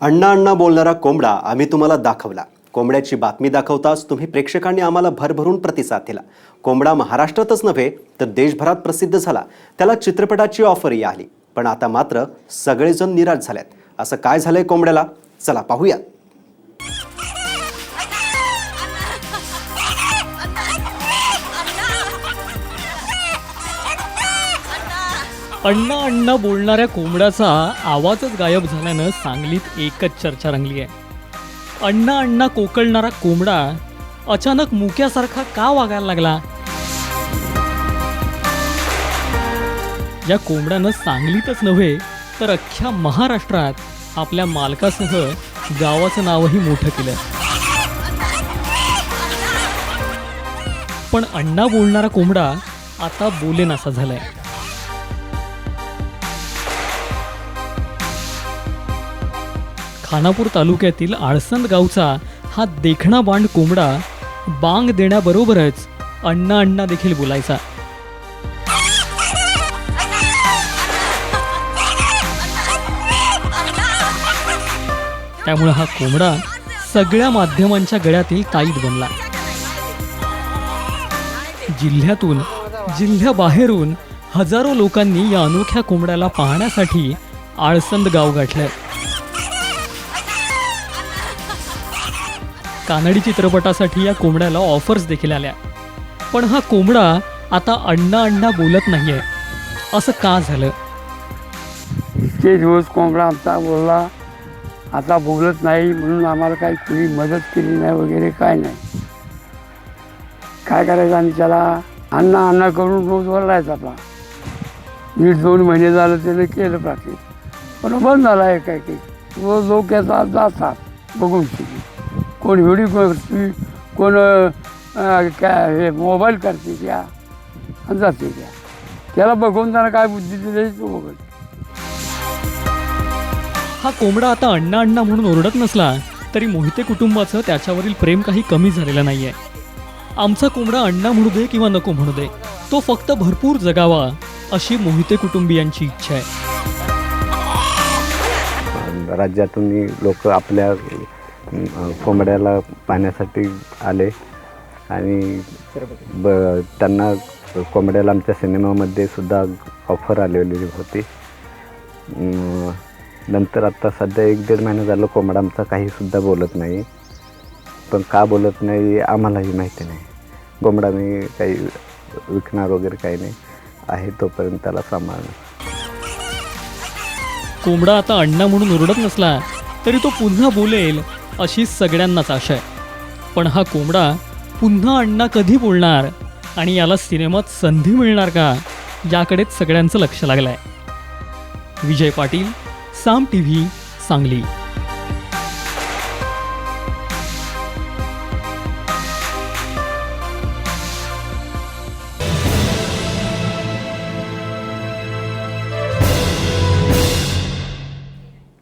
अण्णा अण्णा बोलणारा कोंबडा आम्ही तुम्हाला दाखवला. कोंबड्याची बातमी दाखवताच तुम्ही प्रेक्षकांनी आम्हाला भरभरून प्रतिसाद दिला. कोंबडा महाराष्ट्रातच नव्हे तर देशभरात प्रसिद्ध झाला. त्याला चित्रपटाची ऑफरही आली. पण आता मात्र सगळेजण निराश झालेत. असं काय झालंय कोंबड्याला? चला पाहूया. अण्णा अण्णा बोलणाऱ्या कोंबड्याचा आवाजच गायब झाल्यानं सांगलीत एकच चर्चा रंगली आहे. अण्णा अण्णा कोकळणारा कोंबडा अचानक मुक्यासारखा का वागायला लागला? या कोंबड्यानं सांगलीतच नव्हे तर अख्ख्या महाराष्ट्रात आपल्या मालकासह गावाचं नावही मोठं केलं पण अण्णा बोलणारा कोंबडा आता बोलेनासा झालाय. खानापूर तालुक्यातील आळसंद गावचा हा देखणा बांड कोंबडा बांग देण्याबरोबरच अण्णा अण्णा देखील बोलायचा. त्यामुळे हा कोंबडा सगळ्या माध्यमांच्या गळ्यातील ताईत बनला. जिल्ह्यातून जिल्ह्याबाहेरून हजारो लोकांनी या अनोख्या कोंबड्याला पाहण्यासाठी आळसंद गाव गाठलंय. कानडी चित्रपटासाठी या कोंबड्याला ऑफर्स देखील आल्या पण हा कोंबडा आता अण्णा अण्णा बोलत नाही आहे असं का झालं? इतके दिवस कोंबडा आमचा बोलला आता बोलत नाही म्हणून आम्हाला काही कुणी मदत केली नाही वगैरे काय नाही. काय करायचं आम्ही त्याला? अण्णा अण्णा करून रोज वरलायचा आपला. नीट दोन महिने झालं त्याने केलं प्रॅक्टिस पण बंद झाला आहे काय काही रोज लोक याचा जातात बघून शिकले. कोण व्हिडिओ करते कोण काय हे मोबाईल करते त्या आणि जाते त्या. त्याला बघून त्याला काय बुद्धी दिली तो बघत हा कोंबडा आता अण्णा अण्णा म्हणून ओरडत नसला तरी मोहिते कुटुंबाचं त्याच्यावरील प्रेम काही कमी झालेलं नाहीये. आमचा कोंबडा अण्णा म्हणू दे किंवा नको म्हणू दे तो फक्त भरपूर जगावा अशी मोहिते कुटुंबियांची इच्छा आहे. राज्यातून लोक आपल्या कोंबड्याला पाहण्यासाठी आले. आणि ब त्यांना कोंबड्याला आमच्या सिनेमामध्ये सुद्धा ऑफर आलेली होती. नंतर आता सध्या एक दीड महिना झालं कोंबडा आमचा काहीसुद्धा बोलत नाही. पण का बोलत नाही आम्हालाही माहिती नाही. कोंबडा मी काही विकणार वगैरे काही नाही. आहे तोपर्यंत त्याला सांभाळणार कोंबडा आता अण्णा म्हणून ओरडत नसला तरी तो पुन्हा बोलेल. अशी सगळ्यांनाच आशा आहे. पण हा कोंबडा पुन्हा अण्णा कधी बोलणार? आणि याला सिनेमात संधी मिळणार का? याकडेच सगळ्यांचं लक्ष लागलं आहे विजय पाटील साम टी व्ही सांगली.